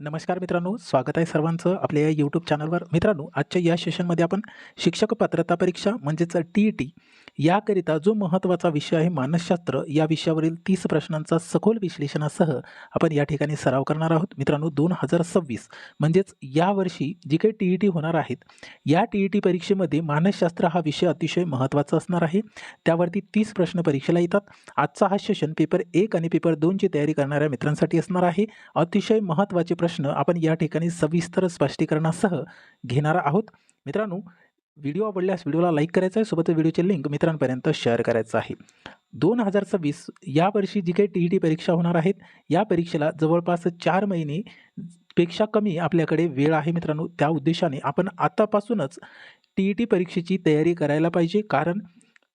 नमस्कार मित्रांनो स्वागत आहे सर्वांचं आपल्या या यूट्यूब चॅनलवर मित्रांनो आजच्या या सेशनमध्ये आपण शिक्षक पात्रता परीक्षा म्हणजेच टी ई टी याकरिता जो महत्त्वाचा विषय आहे मानसशास्त्र या विषयावरील तीस प्रश्नांचा सखोल विश्लेषणासह आपण या ठिकाणी सराव करणार आहोत. मित्रांनो दोन हजार सव्वीस म्हणजेच यावर्षी जी काही टी ई टी होणार आहेत या टी ई टी परीक्षेमध्ये मानसशास्त्र हा विषय अतिशय महत्त्वाचा असणार आहे. त्यावरती तीस प्रश्न परीक्षेला येतात. आजचा हा सेशन पेपर एक आणि पेपर दोनची तयारी करणाऱ्या मित्रांसाठी असणार आहे. अतिशय महत्त्वाचे प्रश्न आपण या ठिकाणी सविस्तर स्पष्टीकरणासह घेणार आहोत. मित्रांनो व्हिडिओ आवडल्यास व्हिडिओला लाईक करायचा आहे. सोबतच व्हिडिओचे लिंक मित्रांपर्यंत शेअर करायचं आहे. दोन हजार सव्वीस यावर्षी जी काही टी ई टी परीक्षा होणार आहेत या परीक्षेला जवळपास चार महिने पेक्षा कमी आपल्याकडे वेळ आहे मित्रांनो. त्या उद्देशाने आपण आतापासूनच टी ई टी परीक्षेची तयारी करायला पाहिजे. कारण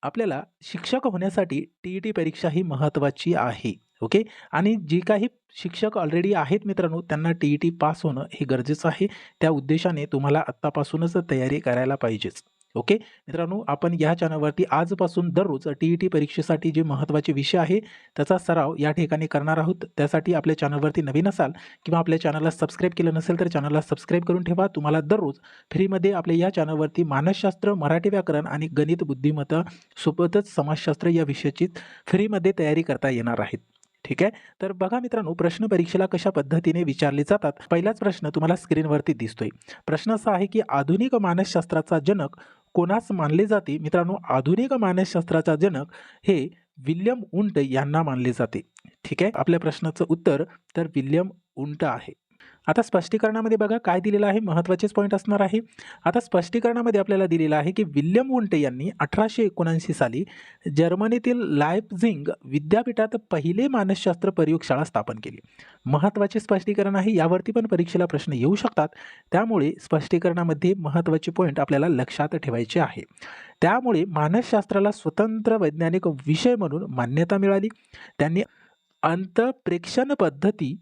आपल्याला शिक्षक होण्यासाठी टी ई टी परीक्षा ही महत्त्वाची आहे. ओके? आणि जी काही शिक्षक ऑलरेडी आहेत मित्रांनो त्यांना टी ई टी पास होणं हे गरजेचं आहे. त्या उद्देशाने तुम्हाला आत्तापासूनच तयारी करायला पाहिजेच. ओके? मित्रांनो आपण या चॅनलवरती आजपासून दररोज टी ई टी परीक्षेसाठी जे महत्त्वाचे विषय आहे त्याचा सराव या ठिकाणी करणार आहोत. त्यासाठी आपल्या चॅनलवरती नवीन असाल किंवा आपल्या चॅनलला सबस्क्राईब केलं नसेल तर चॅनलला सबस्क्राईब करून ठेवा. तुम्हाला दररोज फ्रीमध्ये आपल्या या चॅनलवरती मानसशास्त्र मराठी व्याकरण आणि गणित बुद्धिमत्ता सोबतच समाजशास्त्र या विषयाची फ्रीमध्ये तयारी करता येणार आहेत. ठीक आहे? तर बघा मित्रांनो प्रश्न परीक्षेला कशा पद्धतीने विचारले जातात? पहिलाच प्रश्न तुम्हाला स्क्रीनवरती दिसतोय. प्रश्न असा आहे की आधुनिक मानसशास्त्राचा जनक कोणास मानले जाते? मित्रांनो आधुनिक मानसशास्त्राचा जनक हे विल्यम उंट यांना मानले जाते. ठीक आहे? आपल्या प्रश्नाचं उत्तर तर विल्यम उंट आहे. आता स्पष्टीकरणामध्ये बघा काय दिलेलं आहे महत्त्वाचेच पॉईंट असणार आहे. आता स्पष्टीकरणामध्ये आपल्याला दिलेलं आहे की विल्यम वुंटे यांनी अठराशे एकोणऐंशी साली जर्मनीतील लायपझिंग विद्यापीठात पहिले मानसशास्त्र प्रयोगशाळा स्थापन केली. महत्त्वाचे स्पष्टीकरण आहे यावरती पण परीक्षेला प्रश्न येऊ शकतात. त्यामुळे स्पष्टीकरणामध्ये महत्त्वाचे पॉईंट आपल्याला लक्षात ठेवायचे आहे. त्यामुळे मानसशास्त्राला स्वतंत्र वैज्ञानिक विषय म्हणून मान्यता मिळाली. त्यांनी अंतप्रेक्षण पद्धती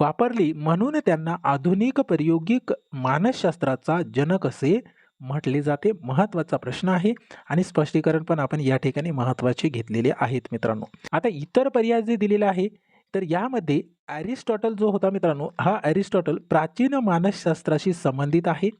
वापरली म्हणून त्यांना आधुनिक प्रायोगिक मानसशास्त्राचा जनक असे म्हटले जाते. महत्त्वाचा प्रश्न आहे आणि स्पष्टीकरण पण आपण या ठिकाणी महत्त्वाचे घेतलेले आहेत मित्रांनो. आता इतर पर्याय जे दिलेले आहे तर यामध्ये ॲरिस्टॉटल जो होता मित्रांनो हा ॲरिस्टॉटल प्राचीन मानसशास्त्राशी संबंधित आहे.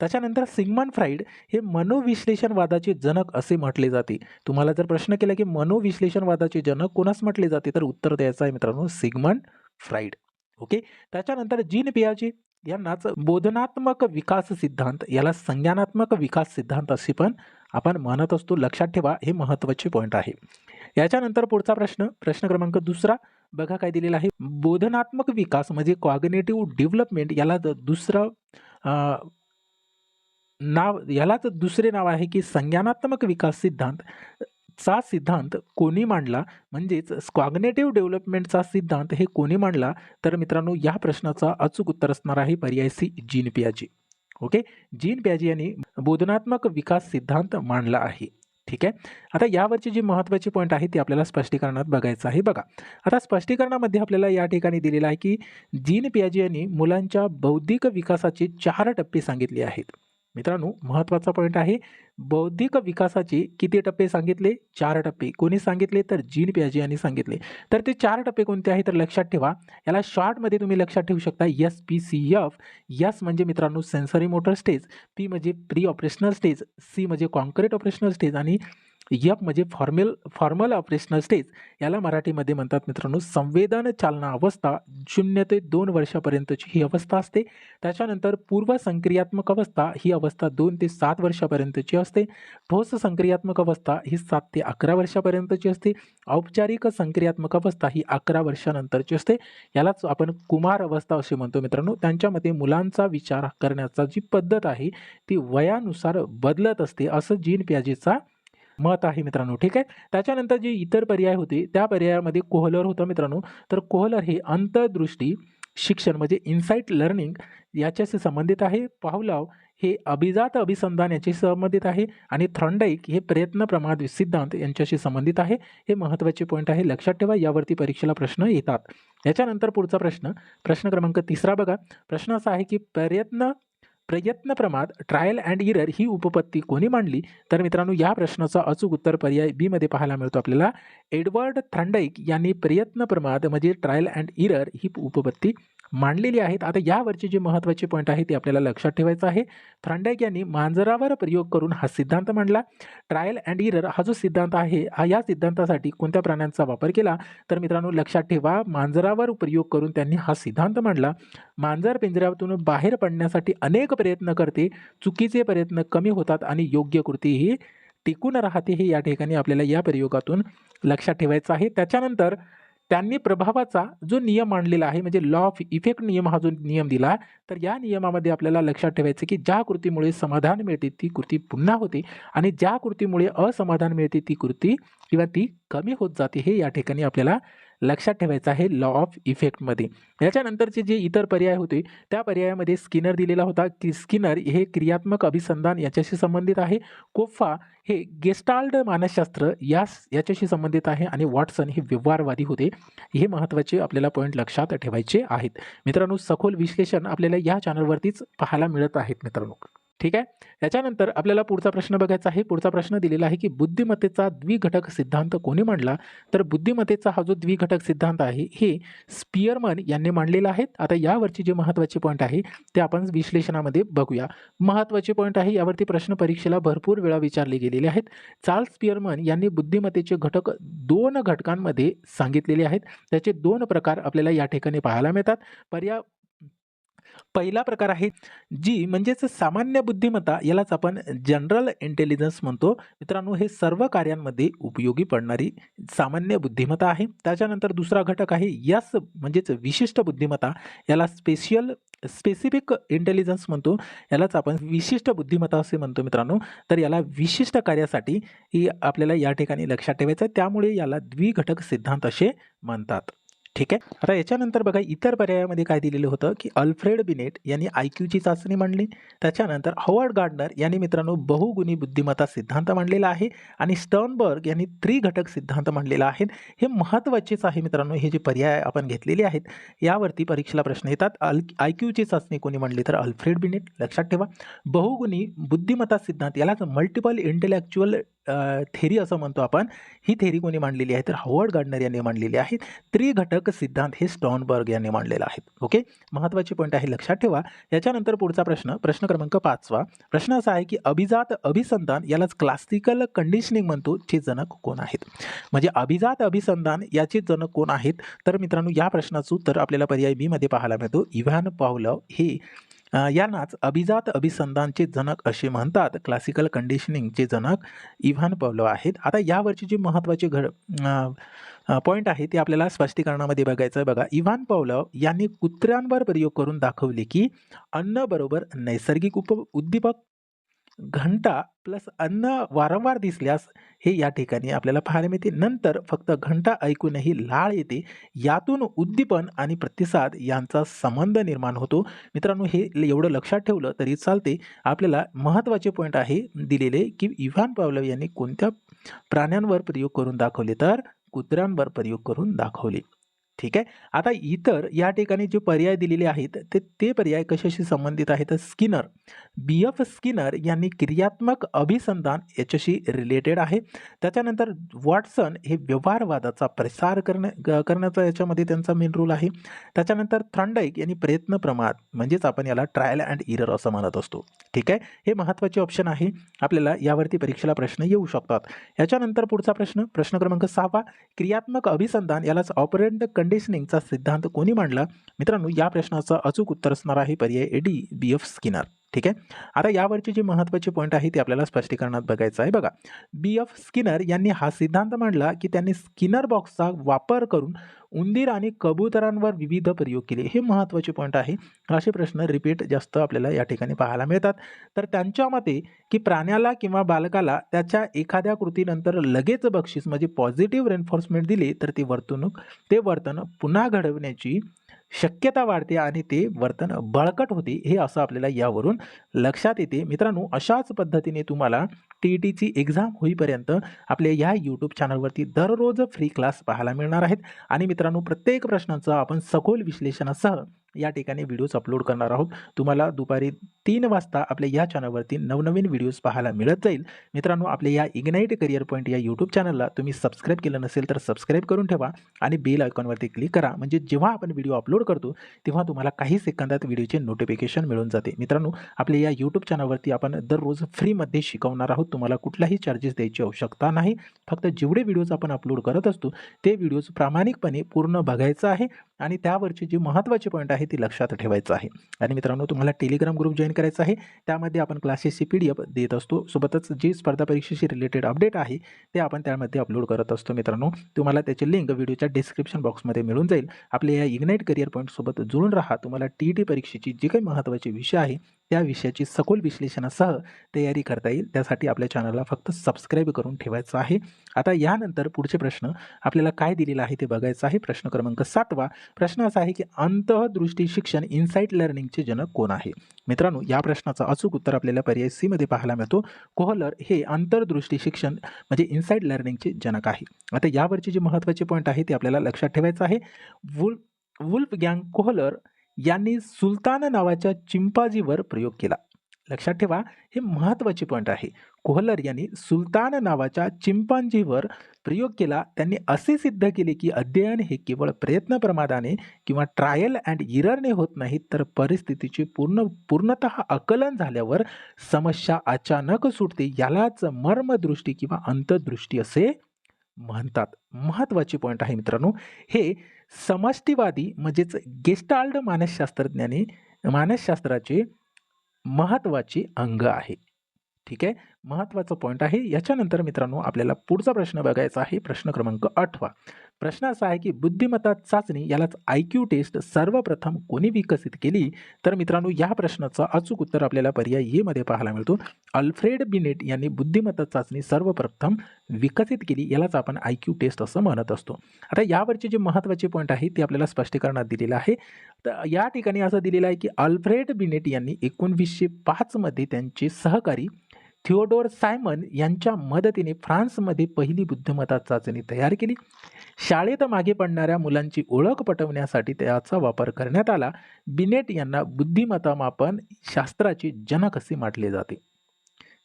त्याच्यानंतर सिगमन फ्राईड हे मनोविश्लेषणवादाचे जनक असे म्हटले जाते. तुम्हाला जर प्रश्न केला की मनोविश्लेषणवादाचे जनक कोणास म्हटले जाते तर उत्तर द्यायचं आहे मित्रांनो सिगमन फ्राईड ओके? त्याच्यानंतर जीन पियाजे यांनाच बोधनात्मक विकास सिद्धांत याला संज्ञानात्मक विकास सिद्धांत असे पण आपण म्हणत असतो. लक्षात ठेवा हे महत्त्वाचे पॉईंट आहे. याच्यानंतर पुढचा प्रश्न प्रश्न क्रमांक दुसरा. बघा काय दिलेला आहे. बोधनात्मक विकास म्हणजे कॉग्नेटिव्ह डेव्हलपमेंट याला द- दुसरं नाव यालाच दुसरे नाव आहे की संज्ञानात्मक विकास सिद्धांत. चा सिद्धांत कोणी मांडला? म्हणजेच कॉग्नेटिव्ह डेव्हलपमेंटचा सिद्धांत हे कोणी मांडला? तर मित्रांनो या प्रश्नाचा अचूक उत्तर असणार आहे पर्याय C gene Piazzi. Okay? Gene Piazzi यांनी बोधनात्मक विकास सिद्धांत मांडला आहे. ठीक आहे? आता यावरचे जे महत्त्वाचे पॉईंट आहे ते आपल्याला स्पष्टीकरणात बघायचं आहे. बघा. आता स्पष्टीकरणामध्ये आपल्याला या ठिकाणी दिलेलं आहे की जीन पियाजी यांनी मुलांच्या बौद्धिक विकासाचे चार टप्पे सांगितले आहेत. मित्रांनो महत्त्वाचा पॉईंट आहे बौद्धिक विकासाचे किती टप्पे सांगितले? चार टप्पे. कोणी सांगितले? तर जीन पियाजी यांनी सांगितले. तर ते चार टप्पे कोणते आहे तर लक्षात ठेवा. याला शॉर्टमध्ये तुम्ही लक्षात ठेवू शकता S P C F S म्हणजे मित्रांनो सेन्सरी मोटर स्टेज पी म्हणजे प्री ऑपरेशनल स्टेज सी म्हणजे कॉन्क्रीट ऑपरेशनल स्टेज आणि यप म्हणजे फॉर्मेल फॉर्मल ऑपरेशनल स्टेज याला मराठीमध्ये म्हणतात मित्रांनो संवेदन चालना अवस्था शून्य ते दोन वर्षापर्यंतची ही अवस्था असते. त्याच्यानंतर पूर्व संक्रियात्मक अवस्था ही अवस्था दोन ते सात वर्षापर्यंतची असते. ठोस संक्रियात्मक अवस्था ही सात ते अकरा वर्षापर्यंतची असते. औपचारिक संक्रियात्मक अवस्था ही अकरा वर्षानंतरची असते. यालाच आपण कुमार अवस्था असे म्हणतो मित्रांनो. त्यांच्यामध्ये मुलांचा विचार करण्याचा जी पद्धत आहे ती वयानुसार बदलत असते. असं जीन प्याजेचा मत आहे मित्रांनो ठीक आहे? त्याच्यानंतर जे इतर पर्याय होते त्या पर्यायामध्ये कोहलर होतं मित्रांनो. तर कोहलर हे अंतर्दृष्टी शिक्षण म्हणजे इन्साईट लर्निंग याच्याशी संबंधित आहे. पावलाव हे अभिजात अभिसंधान याच्याशी संबंधित आहे आणि थ्रॉन्डाईक हे प्रयत्न प्रमाद सिद्धांत यांच्याशी संबंधित आहे. हे महत्त्वाचे पॉईंट आहे. लक्षात ठेवा यावरती परीक्षेला प्रश्न येतात. याच्यानंतर पुढचा प्रश्न प्रश्न क्रमांक तिसरा बघा. प्रश्न असा आहे की प्रयत्न प्रयत्न प्रमाद ट्रायल अँड इरर ही उपपत्ती कोणी मांडली? तर मित्रांनो या प्रश्नाचा अचूक उत्तर पर्याय बीमध्ये पाहायला मिळतो आपल्याला. एडवर्ड थ्रंडाईक यांनी प्रयत्न प्रमाद म्हणजे ट्रायल अँड इरर ही उपपत्ती मांडलेली आहेत. आता यावरचे जे महत्त्वाचे पॉईंट आहे ते आपल्याला लक्षात ठेवायचं आहे. थ्रॉन्डाईक यांनी मांजरावर प्रयोग करून हा सिद्धांत मांडला. ट्रायल अँड इरर हा जो सिद्धांत आहे हा या सिद्धांतासाठी कोणत्या प्राण्यांचा वापर केला? तर मित्रांनो लक्षात ठेवा मांजरावर प्रयोग करून त्यांनी हा सिद्धांत मांडला. मांजर पिंजऱ्यातून बाहेर पडण्यासाठी अनेक प्रयत्न करते चुकीचे प्रयत्न कमी होतात आणि योग्य कृती ही टिकून राहते हे या ठिकाणी आपल्याला या प्रयोगातून लक्षात ठेवायचं आहे. त्याच्यानंतर त्यांनी प्रभावाचा जो नियम मांडलेला आहे म्हणजे लॉ ऑफ इफेक्ट नियम हा जो नियम दिला तर या नियमामध्ये आपल्याला लक्षात ठेवायचं की ज्या कृतीमुळे समाधान मिळते ती कृती पुन्हा होते आणि ज्या कृतीमुळे असमाधान मिळते ती कृती किंवा ती कमी होत जाते हे या ठिकाणी आपल्याला लक्षात ठेवायचं आहे लॉ ऑफ इफेक्टमध्ये याच्यानंतरचे जे इतर पर्याय होते त्या पर्यायामध्ये स्किनर दिलेला होता की स्किनर हे क्रियात्मक अभिसंधान याच्याशी संबंधित आहे. कोफा हे गेस्टाल्ड मानसशास्त्र यास याच्याशी संबंधित आहे आणि वॉटसन हे व्यवहारवादी होते. हे महत्त्वाचे आपल्याला पॉईंट लक्षात ठेवायचे आहेत. मित्रांनो सखोल विश्लेषण आपल्याला या चॅनलवरतीच पाहायला मिळत आहेत मित्रांनो. ठीक आहे? याच्यानंतर आपल्याला पुढचा प्रश्न बघायचा आहे. पुढचा प्रश्न दिलेला आहे की बुद्धिमत्तेचा द्विघटक सिद्धांत कोणी मांडला? तर बुद्धिमत्तेचा हा जो द्विघटक सिद्धांत आहे हे स्पियरमन यांनी मांडलेला आहे. आता यावरचे जे महत्त्वाचे पॉईंट आहे ते आपण विश्लेषणामध्ये बघूया. महत्त्वाचे पॉईंट आहे यावरती प्रश्न परीक्षेला भरपूर वेळा विचारले गेलेले आहेत. चार्ल्स स्पियरमन यांनी बुद्धिमत्तेचे घटक दोन घटकांमध्ये सांगितलेले आहेत. त्याचे दोन प्रकार आपल्याला या ठिकाणी पाहायला मिळतात. पर्या पहिला प्रकार आहे जी म्हणजेच सामान्य बुद्धिमत्ता यालाच आपण जनरल इंटेलिजन्स म्हणतो. मित्रांनो हे सर्व कार्यांमध्ये उपयोगी पडणारी सामान्य बुद्धिमत्ता आहे. त्याच्यानंतर दुसरा घटक आहे यस म्हणजेच विशिष्ट बुद्धिमत्ता याला स्पेशियल स्पेसिफिक इंटेलिजन्स म्हणतो. यालाच आपण विशिष्ट बुद्धिमत्ता असे म्हणतो मित्रांनो. तर याला विशिष्ट कार्यासाठी ही आपल्याला या ठिकाणी लक्षात ठेवायचं आहे. त्यामुळे याला द्विघटक सिद्धांत असे म्हणतात. ठीक आहे? आता याच्यानंतर बघा इतर पर्यायामध्ये काय दिलेलं होतं की अल्फ्रेड बिनेट यांनी आय क्यूची चाचणी मांडली. त्याच्यानंतर हॉवर्ड गार्डनर यांनी मित्रांनो बहुगुणी बुद्धिमत्ता सिद्धांत मांडलेला आहे आणि स्टर्नबर्ग यांनी त्रिघटक सिद्धांत मांडलेला आहे हे महत्त्वाचेच आहे मित्रांनो हे जे पर्याय आपण घेतलेले आहेत यावरती परीक्षेला प्रश्न येतात. अल आय क्यूची चाचणी कोणी मांडली तर अल्फ्रेड बिनेट. लक्षात ठेवा. बहुगुणी बुद्धिमत्ता सिद्धांत यालाच मल्टिपल इंटेलेक्च्युअल थेरी असं म्हणतो आपण. ही थेरी कोणी मांडलेली आहे तर हॉवर्ड गार्डनर यांनी मांडलेली आहे. त्रिघटक सिद्धांत हे स्टॉनबर्ग यांनी मांडलेलं आहेत ओके? महत्त्वाची पॉईंट आहे लक्षात ठेवा. याच्यानंतर पुढचा प्रश्न प्रश्न क्रमांक पाचवा. प्रश्न असा आहे की अभिजात अभिसंधान यालाच क्लासिकल कंडिशनिंग म्हणतो चे जनक कोण आहेत? म्हणजे अभिजात अभिसंधान याचे जनक कोण आहेत? तर मित्रांनो या प्रश्नाचं उत्तर आपल्याला पर्याय बी मध्ये पाहायला मिळतो. इव्हॅन पावलव हे यांनाच अभिजात अभिसंधानचे जनक असे म्हणतात. क्लासिकल कंडिशनिंगचे जनक इव्हान पवलो आहेत. आता यावरची जी महत्त्वाची घड पॉईंट आहे ते आपल्याला स्पष्टीकरणामध्ये बघायचं आहे. बघा इव्हान पवलव यांनी कुत्र्यांवर प्रयोग करून दाखवले की अन्न बरोबर नैसर्गिक उप उद्दीपक घंटा प्लस अन्न वारंवार दिसल्यास हे या ठिकाणी आपल्याला पाहायला मिळते. नंतर फक्त घंटा ऐकूनही लाळ येते. यातून उद्दीपन आणि प्रतिसाद यांचा संबंध निर्माण होतो. मित्रांनो हे एवढं लक्षात ठेवलं तरी चालते. आपल्याला महत्त्वाचे पॉईंट आहे दिलेले की इव्हान पावलव यांनी कोणत्या प्राण्यांवर प्रयोग करून दाखवले? तर कुत्र्यांवर प्रयोग करून दाखवले. ठीक आहे? आता इतर या ठिकाणी जे पर्याय दिलेले आहेत ते ते पर्याय कशाशी संबंधित आहेत? तर स्किनर. बी. एफ. स्किनर यांनी क्रियात्मक अभिसंधान याच्याशी रिलेटेड आहे. त्याच्यानंतर वॉटसन हे व्यवहारवादाचा प्रसार करण्या ग- करण्याचा याच्यामध्ये त्यांचा मेन रोल आहे. त्याच्यानंतर थ्रॉन्डाईक यांनी प्रयत्न प्रमाद म्हणजेच आपण याला ट्रायल अँड इरर असं म्हणत असतो. ठीक आहे? हे महत्त्वाचे ऑप्शन आहे. आपल्याला यावरती परीक्षेला प्रश्न येऊ शकतात. याच्यानंतर पुढचा प्रश्न प्रश्न क्रमांक सहावा क्रियात्मक अभिसंधान यालाच ऑपरेंट कंडिशनिंगचा सिद्धांत कोणी मांडला? मित्रांनो या प्रश्नाचं अचूक उत्तर असणार आहे पर्याय A D B F Skinner ठीक आहे? आता यावरचे जे महत्त्वाचे पॉईंट आहे ते आपल्याला स्पष्टीकरणात बघायचं आहे. बघा बी एफ स्किनर यांनी हा सिद्धांत मांडला की त्यांनी स्किनर बॉक्सचा वापर करून उंदीर आणि कबुतरांवर विविध प्रयोग केले. हे महत्त्वाचे पॉईंट आहे. असे प्रश्न रिपीट जास्त आपल्याला या ठिकाणी पाहायला मिळतात. तर त्यांच्या मते की प्राण्याला किंवा बालकाला त्याच्या एखाद्या कृतीनंतर लगेच बक्षीस म्हणजे पॉझिटिव्ह रेन्फोर्समेंट दिली तर ती वर्तणूक ते वर्तन पुन्हा घडवण्याची शक्यता वाढते आणि ते वर्तन बळकट होते हे असं आपल्याला यावरून लक्षात येते. मित्रांनो अशाच पद्धतीने तुम्हाला टी ई टीची एक्झाम होईपर्यंत आपल्या या यूट्यूब चॅनलवरती दररोज फ्री क्लास पाहायला मिळणार आहेत. आणि मित्रांनो प्रत्येक प्रश्नाचं आपण सखोल विश्लेषणासह या ठिकाणी व्हिडिओज अपलोड करणार आहोत. तुम्हाला दुपारी तीन वाजता आपल्या या चॅनलवरती नवनवीन व्हिडिओज पाहायला मिळत जाईल. मित्रांनो आपल्या या इग्नाईट करिअर पॉईंट या यूट्यूब चॅनलला तुम्ही सबस्क्राईब केलं नसेल तर सबस्क्राईब करून ठेवा आणि बेल आयकॉनवरती क्लिक करा. म्हणजे जेव्हा आपण व्हिडिओ अपलोड करतो तेव्हा तुम्हाला काही सेकंदात व्हिडिओचे नोटिफिकेशन मिळून जाते. मित्रांनो आपल्या या यूट्यूब चॅनलवरती आपण दररोज फ्रीमध्ये शिकवणार आहोत. तुम्हाला कुठलाही चार्जेस द्यायची आवश्यकता नाही. फक्त जेवढे व्हिडिओज आपण अपलोड करत असतो ते व्हिडिओज प्रामाणिकपणे पूर्ण बघायचं आहे. आणि त्यावरची जी महत्त्वाची पॉईंट आहे ती लक्षात ठेवायचं आहे. आणि मित्रांनो तुम्हाला टेलिग्राम ग्रुप जॉईन करायचा आहे. त्यामध्ये आपण क्लासेसची पी डी एफ देत असतो. सोबतच जी स्पर्धा परीक्षेशी रिलेटेड अपडेट आहे ते आपण त्यामध्ये अपलोड करत असतो मित्रांनो. तुम्हाला त्याची लिंक व्हिडिओच्या डिस्क्रिप्शन बॉक्समध्ये मिळून जाईल. आपल्या या इग्नाईट करिअर पॉईंटसोबत जुळून राहा. तुम्हाला टी ई टी परीक्षेची जी काही महत्त्वाचे विषय आहे त्या विषयाची सखोल विश्लेषणासह तयारी करता येईल. त्यासाठी आपल्या चॅनलला फक्त सबस्क्राईब करून ठेवायचं आहे. आता यानंतर पुढचे प्रश्न आपल्याला काय दिलेलं आहे ते बघायचं आहे. प्रश्न क्रमांक सातवा प्रश्न असा आहे की अंतःदृष्टी शिक्षण इन्साईट लर्निंगचे जनक कोण आहे? मित्रांनो या प्रश्नाचं अचूक उत्तर आपल्याला पर्याय सीमध्ये पाहायला मिळतो. कोहलर हे अंतर्दृष्टी शिक्षण म्हणजे इन्साईट लर्निंगचे जनक आहे. आता यावरची जी महत्त्वाचे पॉईंट आहे ते आपल्याला लक्षात ठेवायचं आहे. वुल वुल्फ गँग कोहलर यांनी सुलतान नावाच्या चिंपाजीवर प्रयोग केला. लक्षात ठेवा हे महत्त्वाचे पॉईंट आहे. कोहलर यांनी सुलतान नावाच्या चिंपांजीवर प्रयोग केला. त्यांनी असे सिद्ध केले की अध्ययन हे केवळ प्रयत्न प्रमादाने किंवा ट्रायल अँड इररने होत नाही तर परिस्थितीचे पूर्ण पूर्णत आकलन झाल्यावर समस्या अचानक सुटते यालाच मर्मदृष्टी किंवा अंतर्दृष्टी असे म्हणतात. महत्त्वाचे पॉईंट आहे मित्रांनो. हे समष्टीवादी म्हणजेच गेस्टाल्ड मानसशास्त्रज्ञाने मानसशास्त्राचे महत्त्वाचे अंग आहे. ठीक आहे? महत्त्वाचा पॉईंट आहे. याच्यानंतर मित्रांनो आपल्याला पुढचा प्रश्न बघायचा आहे. प्रश्न क्रमांक आठवा. प्रश्न असा आहे की बुद्धिमत्ता चाचणी यालाच आय क्यू टेस्ट सर्वप्रथम कोणी विकसित केली? तर मित्रांनो या प्रश्नाचं अचूक उत्तर आपल्याला पर्याय ए मध्ये पाहायला मिळतो. अल्फ्रेड बिनेट यांनी बुद्धिमत्ता चाचणी सर्वप्रथम विकसित केली यालाच आपण आय क्यू टेस्ट असं म्हणत असतो. आता यावरचे जे महत्त्वाचे पॉईंट आहे ते आपल्याला स्पष्टीकरणात दिलेलं आहे. तर या ठिकाणी असं दिलेलं आहे की अल्फ्रेड बिनेट यांनी एकोणवीसशे पाचमध्ये त्यांचे सहकारी थिओडोर सायमन यांच्या मदतीने फ्रान्समध्ये पहिली बुद्धिमत्ता चाचणी तयार केली. शाळेत मागे पडणाऱ्या मुलांची ओळख पटवण्यासाठी त्याचा वापर करण्यात आला. बिनेट यांना बुद्धिमत्ता मापन शास्त्राचे जनक असे म्हटले जाते.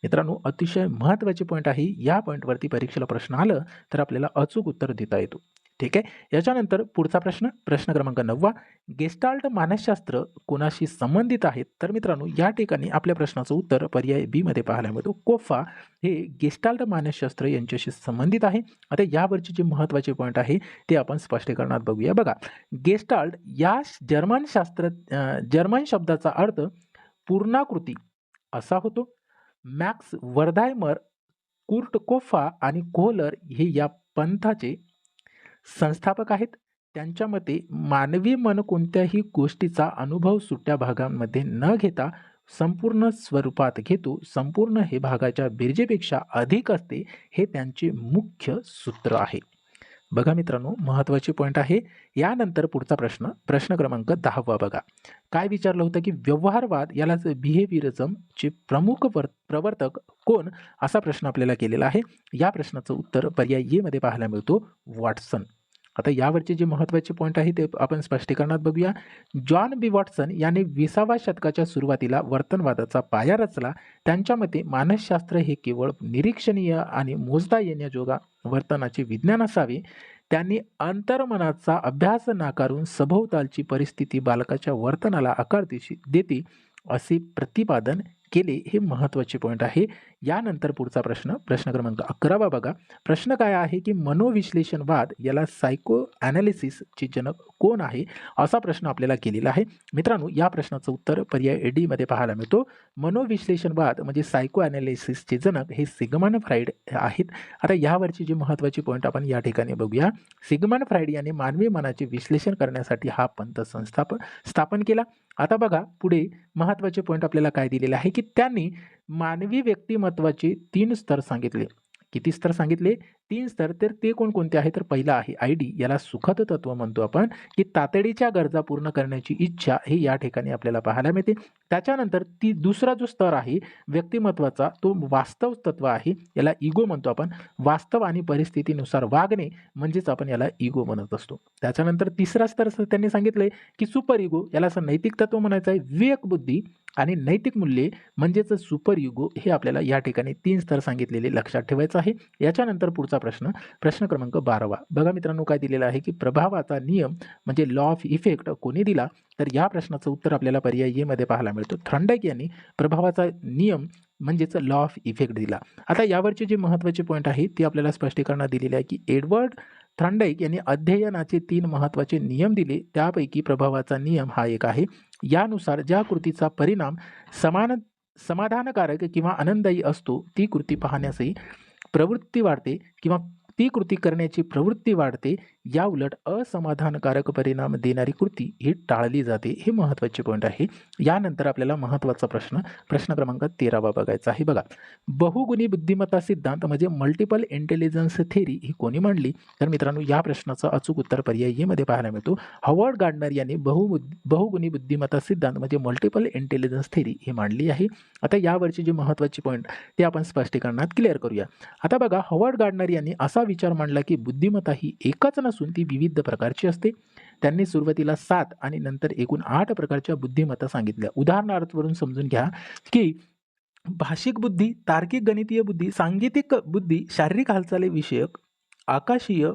मित्रांनो अतिशय महत्त्वाचे पॉईंट आहे. या पॉईंटवरती परीक्षेला प्रश्न आलं तर आपल्याला अचूक उत्तर देता येतो. ठीक आहे? याच्यानंतर पुढचा प्रश्न प्रश्न क्रमांक नववा. गेस्टाल्ट मानसशास्त्र कोणाशी संबंधित आहेत? तर मित्रांनो या ठिकाणी आपल्या प्रश्नाचं उत्तर पर्याय बीमध्ये पाहायला मिळतो. कोफा हे गेस्टाल्ट मानसशास्त्र यांच्याशी संबंधित आहे. आता यावरची जे महत्त्वाचे पॉईंट आहे ते आपण स्पष्टीकरणात बघूया. बघा गेस्टाल्ट या जर्मन शास्त्र जर्मन शब्दाचा अर्थ पूर्णाकृती असा होतो. मॅक्स वर्धायमर कुर्ट कोफा आणि कोहलर हे या पंथाचे संस्थापक आहेत. त्यांच्या मते मानवी मन कोणत्याही गोष्टीचा अनुभव सुट्या भागांमध्ये न घेता संपूर्ण स्वरूपात घेतो. संपूर्ण हे भागाच्या बिरजेपेक्षा अधिक असते हे त्यांचे मुख्य सूत्र आहे. बघा मित्रांनो महत्त्वाची पॉईंट आहे. यानंतर पुढचा प्रश्न प्रश्न क्रमांक दहावा बघा. काय विचारलं होतं की व्यवहारवाद यालाच बिहेवियरिझमचे प्रमुख वर प्रवर्तक कोण? असा प्रश्न आपल्याला केलेला आहे. या प्रश्नाचं उत्तर पर्याय येमध्ये पाहायला मिळतो वॉटसन. आता यावरचे जे महत्त्वाचे पॉईंट आहे ते आपण स्पष्टीकरणात बघूया. जॉन बी वॉटसन यांनी विसाव्या शतकाच्या सुरुवातीला वर्तनवादाचा पाया रचला. त्यांच्या मते मानसशास्त्र हे केवळ निरीक्षणीय आणि मोजता येण्याजोगा वर्तनाचे विज्ञान असावे. त्यांनी अंतर्मनाचा अभ्यास नाकारून सभोवतालची परिस्थिती बालकाच्या वर्तनाला आकार देशी देते असे प्रतिपादन केले हे महत्त्वाचे पॉईंट आहे. यानंतर पुढचा प्रश्न प्रश्न क्रमांक अकरावा बघा. प्रश्न काय आहे की मनोविश्लेषणवाद याला सायको ॲनालिसिसचे जनक कोण आहे? असा प्रश्न आपल्याला केलेला आहे. मित्रांनो या प्रश्नाचं उत्तर पर्याय डीमध्ये पाहायला मिळतो. मनोविश्लेषणवाद म्हणजे सायको ॲनालिसिसचे जनक हे सिगमन फ्राईड आहेत. आता यावरची जी महत्त्वाची पॉईंट आपण या ठिकाणी बघूया. सिगमन फ्राईड यांनी मानवी मनाचे विश्लेषण करण्यासाठी हा पंथ संस्थापन स्थापन केला. आता बघा पुढे महत्त्वाचे पॉईंट आपल्याला काय दिलेले आहे की त्यांनी मानवी व्यक्तिमत्वाचे तीन स्तर सांगितले. किती स्तर सांगितले? तीन स्तर तर ते कोणकोणते आहे? तर पहिला आहे आय डी. याला सुखद तत्व म्हणतो आपण की तातडीच्या गरजा पूर्ण करण्याची इच्छा हे या ठिकाणी आपल्याला पाहायला मिळते. त्याच्यानंतर ती दुसरा जो स्तर आहे व्यक्तिमत्वाचा तो वास्तव तत्व आहे याला इगो म्हणतो आपण. वास्तव आणि परिस्थितीनुसार वागणे म्हणजेच आपण याला इगो म्हणत असतो. त्याच्यानंतर तिसरा स्तर असं त्यांनी आहे की सुपर इगो याला असं नैतिक तत्व म्हणायचं आहे विवेक बुद्धी आणि नैतिक मूल्ये म्हणजेच सुपर युगो हे आपल्याला या ठिकाणी तीन स्तर सांगितलेले लक्षात ठेवायचं आहे. याच्यानंतर पुढचा प्रश्न प्रश्न क्रमांक बारावा. बघा मित्रांनो काय दिलेला आहे की प्रभावाचा नियम म्हणजे लॉ ऑफ इफेक्ट कोणी दिला तर या प्रश्नाचं उत्तर आपल्याला पर्याय येमध्ये पाहायला मिळतो. थ्रंडक यांनी प्रभावाचा नियम म्हणजेच लॉ ऑफ इफेक्ट दिला. आता यावरचे जे महत्त्वाचे पॉईंट आहे ते आपल्याला स्पष्टीकरणात दिलेले आहे की एडवर्ड थ्रंडाईक यांनी अध्ययनाचे तीन महत्त्वाचे नियम दिले. त्यापैकी प्रभावाचा नियम हा एक आहे. यानुसार ज्या कृतीचा परिणाम समान समाधानकारक किंवा आनंददायी असतो ती कृती पाहण्यासही प्रवृत्ती वाढते किंवा ती कृती करण्याची प्रवृत्ती वाढते याउलट असमाधानकारक परिणाम देणारी कृती ही टाळली जाते हे महत्त्वाचे पॉईंट आहे. यानंतर आपल्याला महत्त्वाचा प्रश्न प्रश्न क्रमांक तेरावा बघायचा आहे. बघा बहुगुणी बुद्धिमत्ता सिद्धांत म्हणजे मल्टिपल इंटेलिजन्स थेरी ही कोणी मांडली? तर मित्रांनो या प्रश्नाचं अचूक उत्तर पर्यायीमध्ये पाहायला मिळतो. हॉवर्ड गार्डनर यांनी बहु बहुगुणी बुद्धिमत्ता सिद्धांत म्हणजे मल्टिपल इंटेलिजन्स थेरी ही मांडली आहे. आता यावरचे जे महत्त्वाचे पॉईंट ते आपण स्पष्टीकरणात क्लिअर करूया. आता बघा हॉवर्ड गार्डनर यांनी असा विचार मांडला की बुद्धिमत्ता ही एकच नसून ती विविध प्रकारची असते. त्यांनी सुरुवातीला सात आणि नंतर एकूण आठ प्रकारच्या बुद्धिमत्ता सांगितल्या. उदाहरणार्थवरून समजून घ्या की भाषिक बुद्धी तार्किक गणितीय बुद्धी सांगीतिक बुद्धी शारीरिक हालचाली विषयक आकाशीय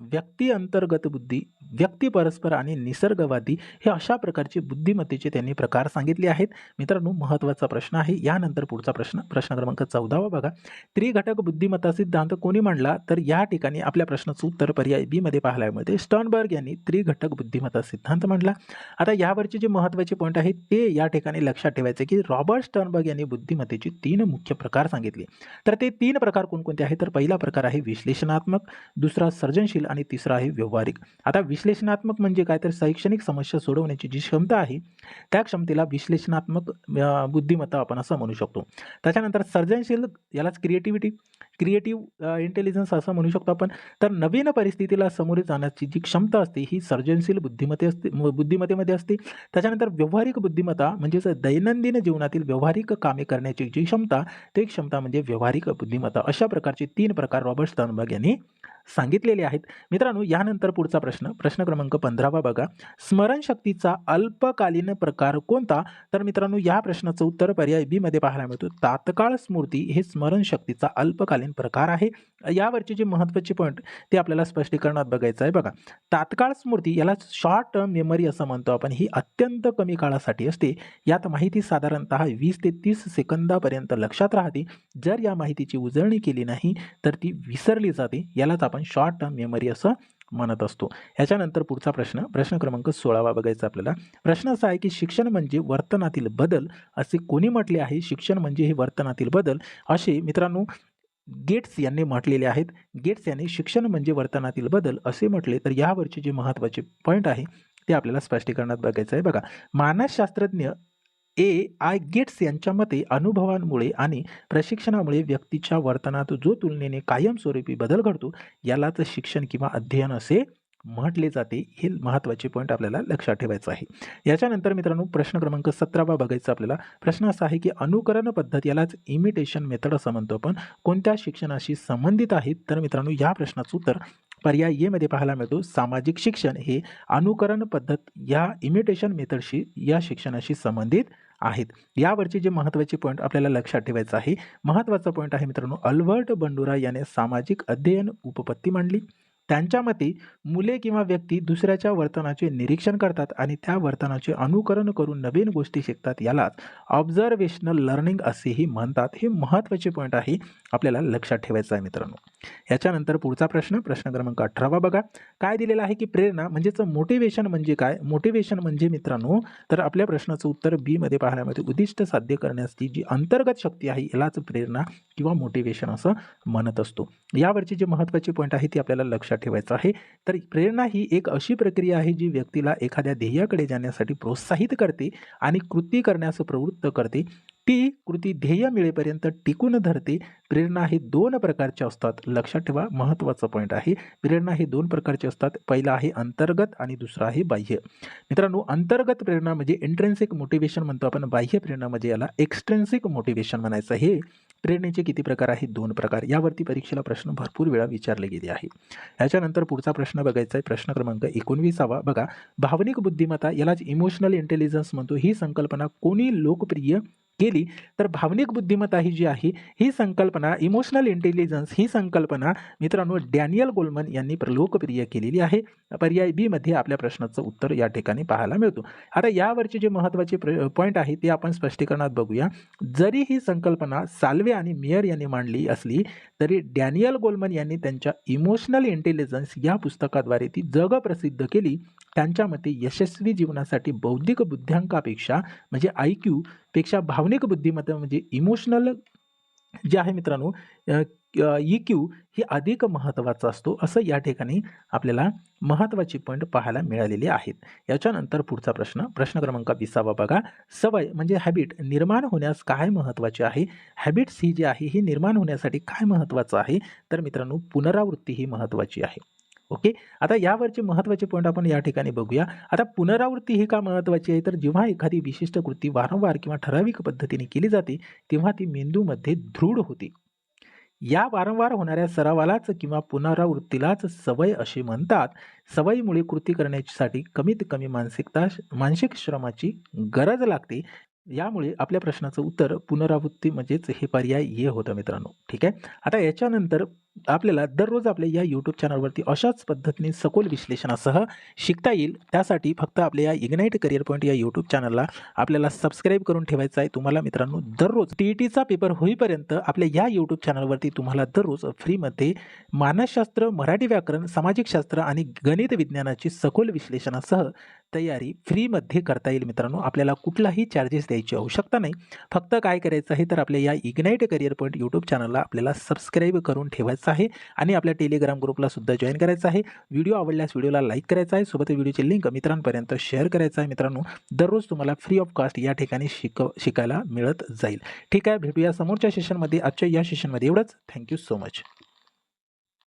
व्यक्ती अंतर्गत बुद्धी व्यक्ती परस्पर आणि निसर्गवादी हे अशा प्रकारचे बुद्धिमत्तेचे त्यांनी प्रकार सांगितले आहेत. मित्रांनो महत्त्वाचा प्रश्न आहे. यानंतर पुढचा प्रश्न प्रश्न क्रमांक चौदावा बघा. त्रिघटक बुद्धिमत्ता सिद्धांत कोणी मांडला? तर या ठिकाणी आपल्या प्रश्नाचं उत्तर पर्याय बीमध्ये पाहायला मिळते. स्टर्नबर्ग यांनी त्रिघटक बुद्धिमत्ता सिद्धांत मांडला. आता यावरचे जे महत्त्वाचे पॉईंट आहेत ते या ठिकाणी लक्षात ठेवायचे की रॉबर्ट स्टॉनबर्ग यांनी बुद्धिमत्तेचे तीन मुख्य प्रकार सांगितले. तर ते तीन प्रकार कोणकोणते आहेत? तर पहिला प्रकार आहे विश्लेषणात्मक दुसरा सर्जनशील आणि तिसरा आहे व्यवहारिक. आता विश्लेषणात्मक म्हणजे काय? तर शैक्षणिक समस्या सोडवण्याची जी क्षमता आहे त्या क्षमतेला विश्लेषणात्मक बुद्धिमत्ता आपण असं म्हणू शकतो. त्याच्यानंतर सर्जनशील यालाच क्रिएटिव्हिटी क्रिएटिव्ह इंटेलिजन्स असं म्हणू शकतो आपण. तर नवीन परिस्थितीला सामोरे जाण्याची जी क्षमता असते ही सर्जनशील बुद्धिमत्ते असते बुद्धिमत्तेमध्ये असते. त्याच्यानंतर व्यवहारिक बुद्धिमत्ता म्हणजेच दैनंदिन जीवनातील व्यवहारिक कामे करण्याची जी क्षमता ते क्षमता म्हणजे व्यवहारिक बुद्धिमत्ता. अशा प्रकारचे तीन प्रकार रॉबर्ट स्टर्नबर्ग यांनी सांगितलेले आहेत. मित्रांनो यानंतर पुढचा प्रश्न. प्रश्न क्रमांक पंधरावा बघा. स्मरणशक्तीचा अल्पकालीन प्रकार कोणता? तर मित्रांनो या प्रश्नाचं उत्तर पर्याय बी मध्ये पाहायला मिळतो. तात्काळ स्मृती हे स्मरणशक्तीचा अल्पकालीन प्रकार आहे. यावरचे जे महत्त्वाचे पॉईंट ते आपल्याला स्पष्टीकरणात बघायचं आहे. बघा तात्काळ स्मृती याला शॉर्ट टर्म मेमरी असं म्हणतो आपण. ही अत्यंत कमी काळासाठी असते. यात माहिती साधारणतः वीस ते तीस सेकंदापर्यंत लक्षात राहते. जर या माहितीची उजळणी केली नाही तर ती विसरली जाते. यालाच आपण शॉर्ट टर्म मेमरी असं म्हणत असतो. याच्यानंतर पुढचा प्रश्न प्रश्न क्रमांक सोळावा बघायचा आपल्याला. प्रश्न असा आहे की शिक्षण म्हणजे वर्तनातील बदल असे कोणी म्हटले आहे? शिक्षण म्हणजे हे वर्तनातील बदल. असे मित्रांनो गेट्स यांनी म्हटलेले आहेत. गेट्स यांनी शिक्षण म्हणजे वर्तनातील बदल असे म्हटले. तर यावरचे जे महत्त्वाचे पॉईंट आहे ते आपल्याला स्पष्टीकरणात बघायचं आहे. बघा मानसशास्त्रज्ञ ए आय गेट्स यांच्या मते अनुभवांमुळे आणि प्रशिक्षणामुळे व्यक्तीच्या वर्तनात जो तुलनेने कायमस्वरूपी बदल घडतो यालाच शिक्षण किंवा अध्ययन असे म्हटले जाते हे महत्त्वाचे पॉईंट आपल्याला लक्षात ठेवायचं आहे. याच्यानंतर मित्रांनो प्रश्न क्रमांक सतरावा बघायचा आपल्याला. प्रश्न असा आहे की अनुकरण पद्धत यालाच इमिटेशन मेथड असं म्हणतो आपण. कोणत्या शिक्षणाशी संबंधित आहेत तर मित्रांनो या प्रश्नाचं उत्तर पर्याय येमध्ये मध्ये पाहायला मिळतो. सामाजिक शिक्षण हे अनुकरण पद्धत या इमिटेशन मेथडशी या शिक्षणाशी संबंधित आहेत. यावरचे जे महत्त्वाचे पॉईंट आपल्याला लक्षात ठेवायचं आहे महत्त्वाचा पॉईंट आहे मित्रांनो अल्बर्ट बंडुरा याने सामाजिक अध्ययन उपपत्ती मांडली. त्यांच्या मते मुले किंवा व्यक्ती दुसऱ्याच्या वर्तनाचे निरीक्षण करतात आणि त्या वर्तनाचे अनुकरण करून नवीन गोष्टी शिकतात. यालाच ऑब्झर्वेशनल लर्निंग असेही म्हणतात. हे महत्त्वाचे पॉईंट आहे आपल्याला लक्षात ठेवायचं आहे मित्रांनो. याच्यानंतर पुढचा प्रश्न प्रश्न क्रमांक अठरावा बघा. काय दिलेला आहे की प्रेरणा म्हणजेच मोटिवेशन म्हणजे काय? मोटिवेशन म्हणजे मित्रांनो तर आपल्या प्रश्नाचं उत्तर बीमध्ये पाहण्यामध्ये उद्दिष्ट साध्य करण्याची जी अंतर्गत शक्ती आहे यालाच प्रेरणा किंवा मोटिवेशन असं म्हणत असतो. यावरची जे महत्त्वाचे पॉईंट आहे ती आपल्याला लक्षात ठेवायचं आहे. तर प्रेरणा ही एक अशी प्रक्रिया आहे जी व्यक्तीला एखाद्या ध्येयाकडे जाण्यासाठी प्रोत्साहित करते आणि कृती करण्यास प्रवृत्त करते. ती कृती ध्येय मिळेपर्यंत टिकून धरते. प्रेरणा हे दोन प्रकारचे असतात. लक्षात ठेवा महत्त्वाचं पॉईंट आहे. प्रेरणा हे दोन प्रकारचे असतात. पहिला आहे अंतर्गत आणि दुसरा आहे बाह्य. मित्रांनो अंतर्गत प्रेरणा म्हणजे इंट्रेन्सिक मोटिवेशन म्हणतो आपण. बाह्य प्रेरणा म्हणजे याला एक्स्ट्रेन्सिक मोटिवेशन म्हणायचं हे प्रेरणेचे किती प्रकार आहेत? दोन प्रकार. यावरती परीक्षेला प्रश्न भरपूर वेळा विचारले गेले आहे. याच्यानंतर पुढचा प्रश्न बघायचा आहे. प्रश्न क्रमांक एकोणवीसावा. बघा भावनिक बुद्धिमत्ता यालाच इमोशनल इंटेलिजन्स म्हणतो. ही संकल्पना कोणी लोकप्रिय केली तर भावनिक बुद्धिमत्ता ही जी आहे ही संकल्पना इमोशनल इंटेलिजन्स ही संकल्पना मित्रांनो डॅनियल गोल्मन यांनी लोकप्रिय केलेली आहे. पर्याय बीमध्ये आपल्या प्रश्नाचं उत्तर या ठिकाणी पाहायला मिळतो. आता यावरचे जे महत्त्वाचे प्र पॉईंट आहे ते आपण स्पष्टीकरणात बघूया. जरी ही संकल्पना साल्वे आणि मेयर यांनी मांडली असली तरी डॅनियल गोल्मन यांनी त्यांच्या इमोशनल इंटेलिजन्स या पुस्तकाद्वारे ती जगप्रसिद्ध केली. त्यांच्या मते यशस्वी जीवनासाठी बौद्धिक बुद्ध्यांकापेक्षा म्हणजे आय क्यू पेक्षा भावनिक बुद्धिमत्ता म्हणजे इमोशनल जे आहे मित्रांनो ई क्यू ही अधिक महत्त्वाचा असतो असं या ठिकाणी आपल्याला महत्त्वाची पॉईंट पाहायला मिळालेली आहेत. याच्यानंतर पुढचा प्रश्न प्रश्न क्रमांक विसावा बघा. सवय म्हणजे हॅबिट निर्माण होण्यास काय महत्त्वाचे आहे? हॅबिट्स ही जी आहे ही निर्माण होण्यासाठी काय महत्त्वाचं आहे? तर मित्रांनो पुनरावृत्ती ही महत्त्वाची आहे. ओके? आता यावरचे महत्त्वाचे पॉईंट आपण या ठिकाणी बघूया. आता पुनरावृत्ती ही का महत्त्वाची आहे? तर जेव्हा एखादी विशिष्ट कृती वारंवार किंवा ठराविक पद्धतीने केली जाते तेव्हा ती मेंदूमध्ये दृढ होते. या वारंवार होणाऱ्या सरावालाच किंवा पुनरावृत्तीलाच सवय असे म्हणतात. सवयीमुळे कृती करण्यासाठी कमीत कमी मानसिकता मानसिक श्रमाची गरज लागते. यामुळे आपल्या प्रश्नाचं उत्तर पुनरावृत्ती म्हणजेच हे पर्याय ये होतं मित्रांनो. ठीक आहे? आता याच्यानंतर आपल्याला दररोज आपल्या या यूट्यूब चॅनलवरती अशाच पद्धतीने सखोल विश्लेषणासह शिकता येईल. त्यासाठी फक्त आपल्या या इग्नाईट करिअर पॉईंट या यूट्यूब चॅनलला आपल्याला सबस्क्राईब करून ठेवायचं आहे. तुम्हाला मित्रांनो दररोज टी ई टीचा पेपर होईपर्यंत आपल्या या यूट्यूब चॅनलवरती तुम्हाला दररोज फ्रीमध्ये मानसशास्त्र मराठी व्याकरण सामाजिक शास्त्र आणि गणित विज्ञानाची सखोल विश्लेषणासह तयारी फ्रीमध्ये करता येईल मित्रांनो. आपल्याला कुठलाही चार्जेस द्यायची आवश्यकता नाही. फक्त काय करायचं आहे तर आपल्या या इग्नाईट करिअर पॉईंट यूट्यूब चॅनलला आपल्याला सबस्क्राईब करून ठेवायचं आहे आणि आपल्या टेलिग्राम ग्रुपला सुद्धा जॉईन करायचं आहे. व्हिडिओ आवडल्यास व्हिडिओला लाईक करायचा आहे. सोबत व्हिडिओची लिंक मित्रांपर्यंत शेअर करायचं आहे. मित्रांनो दररोज तुम्हाला फ्री ऑफ कास्ट या ठिकाणी शिक शिकायला मिळत जाईल. ठीक आहे भेटूया समोरच्या सेशनमध्ये आजच्या या सेशनमध्ये एवढंच. Thank you so much